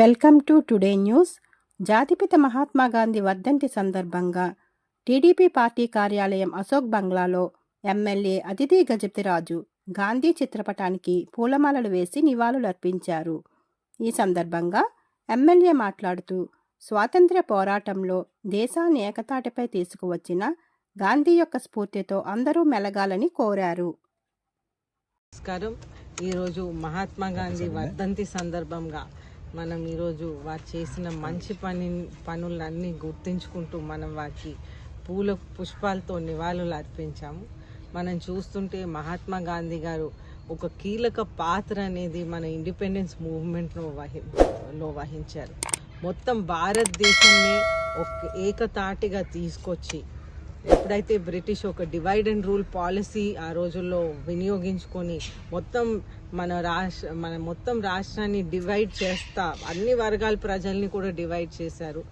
Welcome to today news. జాతిపిత మహాత్మా గాంధీ వర్ధంతి సందర్భంగా టీడీపీ పార్టీ కార్యాలయం అశోక్ బంగ్లాలో ఎమ్మెల్యే అతిథి గజపతిరాజు గాంధీ చిత్రపటానికి పూలమాలలు వేసి నివాళులర్పించారు. ఈ సందర్భంగా ఎమ్మెల్యే మాట్లాడుతూ స్వాతంత్ర్య పోరాటంలో దేశాన్ని ఏకతాటిపై తీసుకువచ్చిన గాంధీ యొక్క స్ఫూర్తితో అందరూ మెలగాలని కోరారు. నమస్కారం. ఈరోజు మహాత్మా గాంధీ వర్ధంతి సందర్భంగా మనం ఈరోజు వారు చేసిన మంచి పని పనులన్నీ గుర్తించుకుంటూ మనం వారికి పూల పుష్పాలతో నివాళులు అర్పించాము. మనం చూస్తుంటే మహాత్మా గాంధీ గారు ఒక కీలక పాత్ర అనేది మన ఇండిపెండెన్స్ మూవ్మెంట్లో వహి లో వహించారు. మొత్తం భారతదేశాన్ని ఒక ఏకతాటిగా తీసుకొచ్చి ఎప్పుడైతే బ్రిటిష్ ఒక డివైడ్ అండ్ రూల్ పాలసీ ఆ రోజుల్లో వినియోగించుకొని మొత్తం మన రాష్ట్ర మన మొత్తం రాష్ట్రాన్ని డివైడ్ చేస్తా అన్ని వర్గాల ప్రజల్ని కూడా డివైడ్ చేశారు.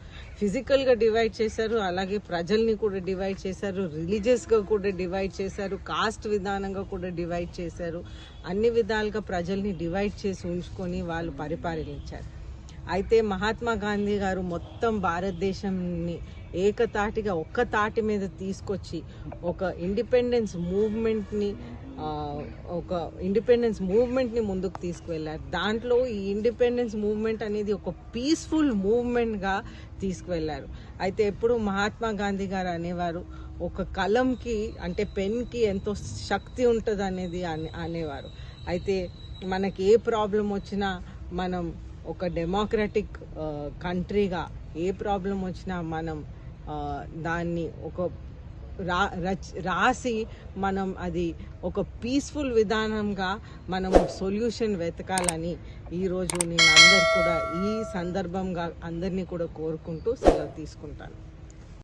ఫిజికల్గా డివైడ్ చేశారు అలాగే ప్రజల్ని కూడా డివైడ్ చేశారు రిలీజియస్గా కూడా డివైడ్ చేశారు కాస్ట్ విధానంగా కూడా డివైడ్ చేశారు. అన్ని విధాలుగా ప్రజల్ని డివైడ్ చేసి ఉంచుకొని వాళ్ళు పరిపాలించారు. అయితే మహాత్మా గాంధీ గారు మొత్తం భారతదేశంని ఏకతాటిగా ఒక్క తాటి మీద తీసుకొచ్చి ఒక ఇండిపెండెన్స్ మూవ్మెంట్ని ఒక ఇండిపెండెన్స్ మూవ్మెంట్ని ముందుకు తీసుకువెళ్ళారు. దాంట్లో ఈ ఇండిపెండెన్స్ మూవ్మెంట్ అనేది ఒక పీస్ఫుల్ మూవ్మెంట్గా తీసుకువెళ్ళారు. అయితే ఎప్పుడు మహాత్మా గాంధీ గారు అనేవారు ఒక కలంకి అంటే పెన్కి ఎంతో శక్తి ఉంటుంది అనేది అనేవారు. అయితే మనకి ఏ ప్రాబ్లం వచ్చినా మనం ఒక డెమోక్రటిక్ కంట్రీగా ఏ ప్రాబ్లం వచ్చినా మనం దాన్ని ఒక రా రాసి మనం అది ఒక పీస్ఫుల్ విధానంగా మనం సొల్యూషన్ వెతకాలని ఈరోజు నేను అందరు కూడా ఈ సందర్భంగా అందరినీ కూడా కోరుకుంటూ సెలవు తీసుకుంటాను.